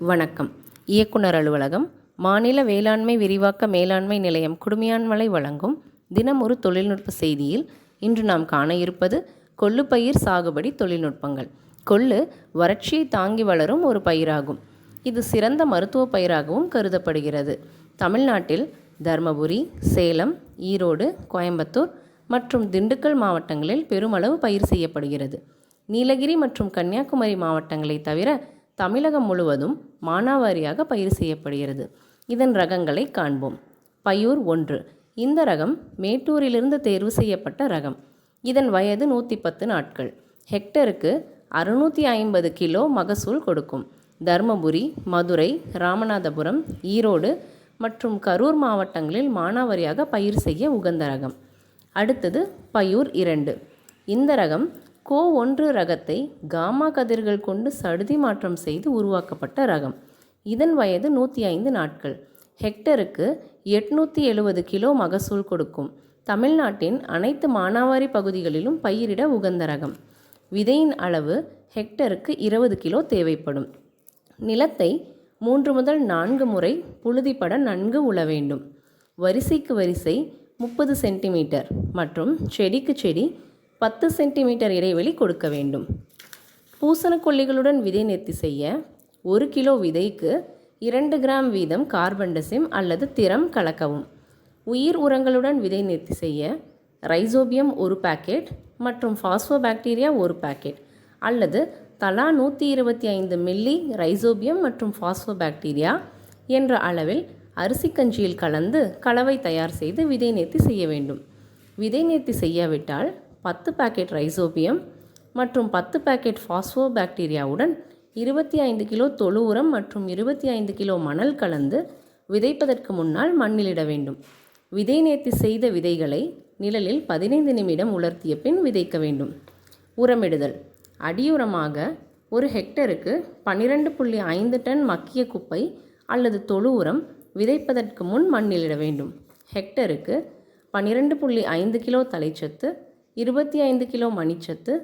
வணக்கம். இயக்குனர் அலுவலகம் மாநில வேளாண்மை விரிவாக்க மேலாண்மை நிலையம் குடுமியான்மலை வழங்கும் தினம் ஒரு தொழில்நுட்ப செய்தியில் இன்று நாம் காண இருப்பது கொள்ளு பயிர் சாகுபடி தொழில்நுட்பங்கள். கொள்ளு வறட்சியை தாங்கி வளரும் ஒரு பயிராகும். இது சிறந்த மருத்துவ பயிராகவும் கருதப்படுகிறது. தமிழ்நாட்டில் தருமபுரி சேலம் ஈரோடு கோயம்புத்தூர் மற்றும் திண்டுக்கல் மாவட்டங்களில் பெருமளவு பயிர் செய்யப்படுகிறது. நீலகிரி மற்றும் கன்னியாகுமரி மாவட்டங்களை தவிர தமிழகம் முழுவதும் மானாவாரியாக பயிர் செய்யப்படுகிறது. இதன் ரகங்களை காண்போம். பயூர் ஒன்று. இந்த ரகம் மேட்டூரிலிருந்து தேர்வு செய்யப்பட்ட ரகம். இதன் வயது நூற்றி பத்து நாட்கள். ஹெக்டருக்கு அறுநூற்றி ஐம்பது கிலோ மகசூல் கொடுக்கும். தருமபுரி மதுரை ராமநாதபுரம் ஈரோடு மற்றும் கரூர் மாவட்டங்களில் மானாவாரியாக பயிர் செய்ய உகந்த ரகம். அடுத்தது பயூர் இரண்டு. இந்த ரகம் கோ ஒன்று ரகத்தை காமா கதிர்கள் கொண்டு சடுதி மாற்றம் செய்து உருவாக்கப்பட்ட ரகம். இதன் வயது நூற்றி ஐந்து நாட்கள். ஹெக்டருக்கு எட்நூற்றி எழுபது கிலோ மகசூல் கொடுக்கும். தமிழ்நாட்டின் அனைத்து மானாவாரி பகுதிகளிலும் பயிரிட உகந்த ரகம். விதையின் அளவு ஹெக்டருக்கு இருபது கிலோ தேவைப்படும். நிலத்தை மூன்று முதல் நான்கு முறை புழுதிப்பட நன்கு உழ வேண்டும். வரிசைக்கு வரிசை முப்பது சென்டிமீட்டர் மற்றும் செடிக்கு செடி பத்து சென்டிமீட்டர் இடைவெளி கொடுக்க வேண்டும். பூசணக்கொல்லிகளுடன் விதை நேர்த்தி செய்ய ஒரு கிலோ விதைக்கு இரண்டு கிராம் வீதம் கார்பன்டசிம் அல்லது திறம் கலக்கவும். உயிர் உரங்களுடன் விதை நிறுத்தி செய்ய ரைசோபியம் ஒரு பாக்கெட் மற்றும் பாஸ்போபாக்டீரியா ஒரு பாக்கெட் அல்லது தலா நூற்றி இருபத்தி ஐந்து மில்லி ரைசோபியம் மற்றும் பாஸ்போபாக்டீரியா என்ற அளவில் அரிசி கஞ்சியில் கலந்து கலவை தயார் செய்து விதை நேர்த்தி செய்ய வேண்டும். விதை நேர்த்தி செய்யாவிட்டால் பத்து பாக்கெட் ரைசோபியம் மற்றும் பத்து பாக்கெட் பாஸ்போபாக்டீரியாவுடன் இருபத்தி ஐந்து கிலோ தொழு உரம் மற்றும் இருபத்தி ஐந்து கிலோ மணல் கலந்து விதைப்பதற்கு முன்னால் மண்ணிலிட வேண்டும். விதை நேர்த்தி செய்த விதைகளை நிழலில் பதினைந்து நிமிடம் உலர்த்திய பின் விதைக்க வேண்டும். உரமிடுதல். அடியுரமாக ஒரு ஹெக்டருக்கு பன்னிரெண்டு புள்ளி ஐந்து டன் மக்கிய குப்பை அல்லது தொழு உரம் விதைப்பதற்கு முன் மண்ணிலிட வேண்டும். ஹெக்டருக்கு பன்னிரெண்டு புள்ளி ஐந்து கிலோ தலைச்சத்து இருபத்தி ஐந்து கிலோ மணிச்சத்து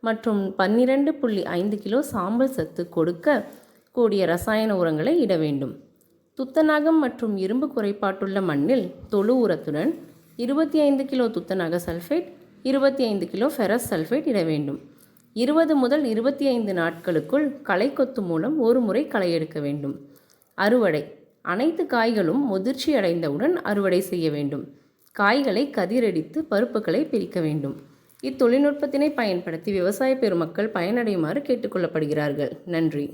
மற்றும் பன்னிரண்டு புள்ளி ஐந்து கிலோ சாம்பல் சத்து கொடுக்க கூடிய ரசாயன உரங்களை இட வேண்டும். துத்தநாகம் மற்றும் இரும்பு குறைபாட்டுள்ள மண்ணில் தொழு உரத்துடன் இருபத்தி ஐந்து கிலோ துத்தநாக சல்ஃபேட் இருபத்தி ஐந்து கிலோ ஃபெரஸ் சல்ஃபேட் இட வேண்டும். இருபது முதல் இருபத்தி ஐந்து நாட்களுக்குள் களை கொத்து மூலம் ஒரு முறை களை எடுக்க வேண்டும். அறுவடை. அனைத்து காய்களும் முதிர்ச்சி அடைந்தவுடன் அறுவடை செய்ய வேண்டும். காய்களை கதிரடித்து பருப்புகளை பிரிக்க வேண்டும். இத்தொழில்நுட்பத்தினை பயன்படுத்தி விவசாய பெருமக்கள் பயனடையுமாறு கேட்டுக்கொள்ளப்படுகிறார்கள் நன்றி.